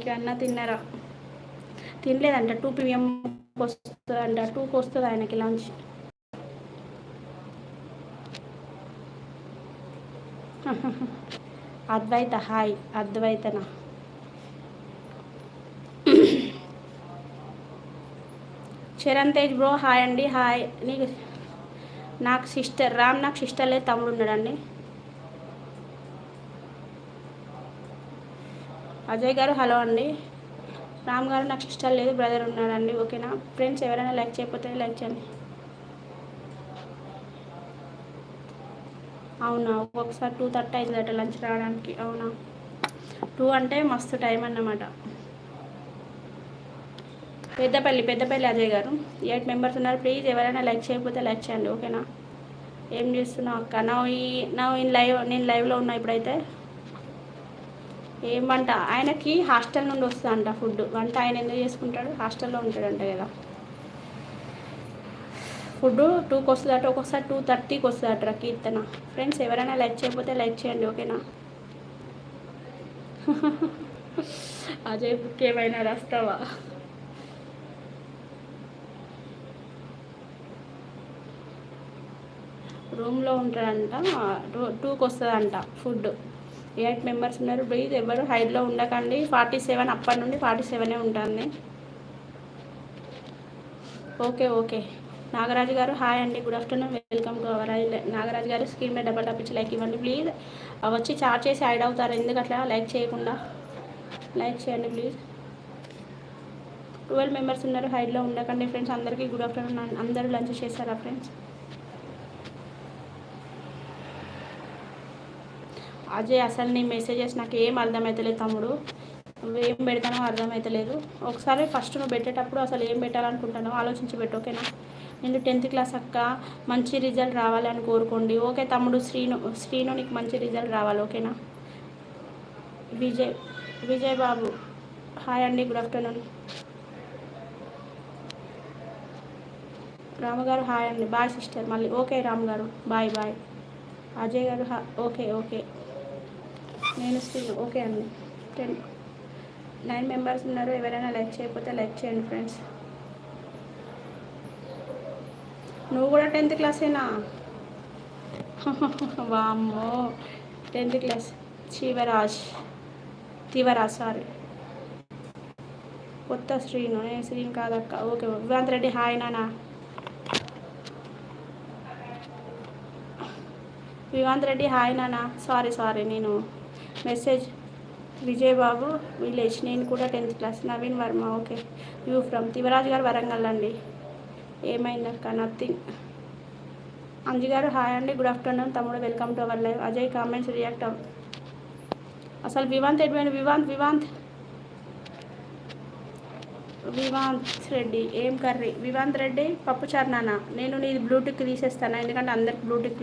Thank you అన్న తిన్నారా? తినలేదంట. Two PM వస్తుందంట. టూకి వస్తుంది ఆయనకి లంచ్. అద్వైత. హాయ్. అద్వైతనా. చరణ్ తేజ్ బ్రో హాయ్ అండి. హాయ్. నీకు నాకు సిస్టర్ రామ్ నాకు సిస్టర్ లేదు తమ్ముడు ఉన్నాడండి. అజయ్ గారు హలో అండి. రామ్ గారు నాకు ఇష్టాలు లేదు బ్రదర్ ఉన్నాడండి. ఓకేనా? ఫ్రెండ్స్ ఎవరైనా లైక్ చేయకపోతే లైక్ చేయండి. అవునా? ఒకసారి టూ థర్టీ అయిందట లంచ్ రావడానికి. అవునా? టూ అంటే మస్తు టైం అన్నమాట. పెద్దపల్లి పెద్దపల్లి అజయ్ గారు ఎయిట్ మెంబర్స్ ఉన్నారు ప్లీజ్ ఎవరైనా లైక్ చేయకపోతే లైక్ చేయండి. ఓకేనా? ఏం చేస్తున్నావు అక్క? నా ఈ నా ఈ లైవ్ నేను లైవ్లో ఉన్నా ఇప్పుడైతే? ఏం వంట ఆయనకి హాస్టల్ నుండి వస్తుందంట ఫుడ్. వంట ఆయన ఎందుకు చేసుకుంటాడు? హాస్టల్లో ఉంటాడంట కదా. ఫుడ్ టూకి వస్తుందట ఒక్కొక్కసారి టూ థర్టీకి వస్తుందట కీర్తన. ఫ్రెండ్స్ ఎవరైనా లైక్ చేయకపోతే లైక్ చేయండి ఓకేనా? అజయ్ బుక్ ఏమైనా రాస్తావా? రూమ్లో ఉంటాడంట టూ టూకి వస్తుందంట ఫుడ్ ఎయిట్ మెంబర్స్ ఉన్నారు. ప్లీజ్ ఎవరు హైడ్లో ఉండకండి. ఫార్టీ సెవెన్ అప్పటి నుండి ఫార్టీ సెవెనే ఉంటుంది. Okay okay. నాగరాజు గారు హాయ్ అండి. Good afternoon. Welcome to our Nagaraju గారు స్క్రీన్ మీద డబల్ టప్ ఇచ్చి లైక్ ఇవ్వండి. ప్లీజ్ వచ్చి చార్జ్ చేసి యాడ్ అవుతారు. ఎందుకు అట్లా లైక్ చేయకుండా. లైక్ చేయండి ప్లీజ్. ట్వెల్వ్ మెంబర్స్ ఉన్నారు. హైడ్లో ఉండకండి. ఫ్రెండ్స్ అందరికీ గుడ్ ఆఫ్టర్నూన్. అందరూ లంచ్ చేస్తారా ఫ్రెండ్స్? అజయ్ అసలు నీ మెసేజెస్ నాకు ఏం అర్థమవుతలేదు తమ్ముడు. నువ్వేం పెడతానో అర్థమవుతలేదు ఒకసారి ఫస్ట్ నువ్వు పెట్టేటప్పుడు అసలు ఏం పెట్టాలనుకుంటానో ఆలోచించి పెట్టు ఓకేనా నేను టెన్త్ క్లాస్ అక్క మంచి రిజల్ట్ రావాలని కోరుకోండి. ఓకే తమ్ముడు శ్రీను శ్రీను నీకు మంచి రిజల్ట్ రావాలి ఓకేనా విజయ్ విజయ్ బాబు హాయ్ అండి గుడ్ ఆఫ్టర్నూన్ రామగారు హాయ్ అండి బాయ్ సిస్టర్ మళ్ళీ ఓకే రామ్ గారు బాయ్ బాయ్ అజయ్ గారు ఓకే ఓకే నేను స్టిల్ ఓకే అండి. టెన్ నైన్ మెంబర్స్ ఉన్నారు ఎవరైనా లైక్ చేయకపోతే లైక్ చేయండి ఫ్రెండ్స్ నువ్వు కూడా టెన్త్ క్లాసేనా వామ్మో. Tenth class Shivaraj Tivaraj sorry కొత్త శ్రీను నేను శ్రీను కాదక్క. ఓకే వివాంత్ రెడ్డి హాయ్ నానా. వివాంత్ రెడ్డి హాయ్ నానా. సారీ సారీ నేను మెసేజ్. విజయబాబు విలేజ్. నేను కూడా tenth class. Naveen Varma okay. You from Tivaraj గారు వరంగల్ అండి. ఏమైందక్క నథింగ్. అంజు గారు హాయ్ అండి. Good afternoon. తమ్ముడు welcome to our live. Ajay comments react అవ్. అసలు వివాంత్ ఎటువంటి వివాంత్ వివాంత్. వివాంత్ రెడ్డి ఏం కర్రీ? వివాంత్ రెడ్డి పప్పు చర్నానా నేను? నీది బ్లూటూత్ తీసేస్తాను? ఎందుకంటే అందరికి బ్లూటూత్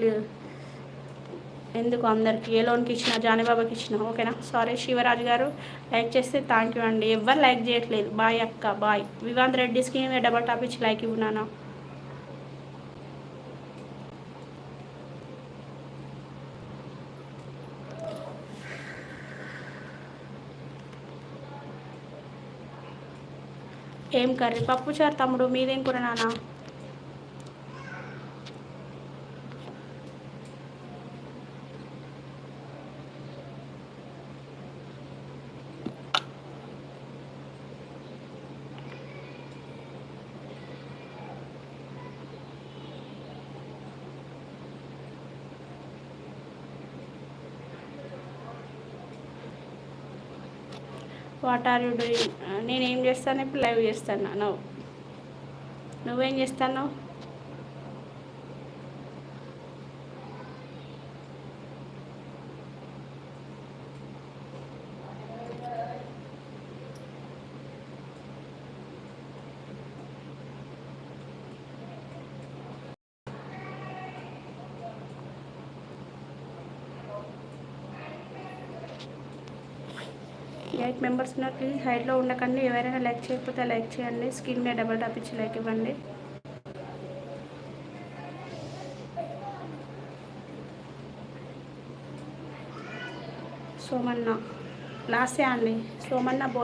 ఎందుకు అందరికి ఏ లోన్కి ఇచ్చిన జానీబాబాకి ఇచ్చినా ఓకేనా? సారీ శివరాజు గారు లైక్ చేస్తే థ్యాంక్ యూ అండి. ఎవరు లైక్ చేయట్లేదు. బాయ్ అక్క bye. Vivanth Reddy scheme double top ఇచ్చి లైక్ ఇవ్వనానా ఏం కర్రీ? పప్పు చారు తమ్ముడు మీదేం కూర నానా వాట్ ఆర్ యూ డూయింగ్ నేనేం చేస్తాను? ఇప్పుడు లైవ్ చేస్తాను. నువ్వు. నువ్వేం చేస్తాను ఎయిట్ మెంబర్స్ ఉన్నారు. ప్లీజ్ హైట్లో ఉండకండి. ఎవరైనా లైక్ చేయకపోతే లైక్ చేయండి. స్క్రీన్ మీద డబల్ టాప్ ఇచ్చి లైక్ ఇవ్వండి. సోమన్న లాస్టే అండి? సోమన్న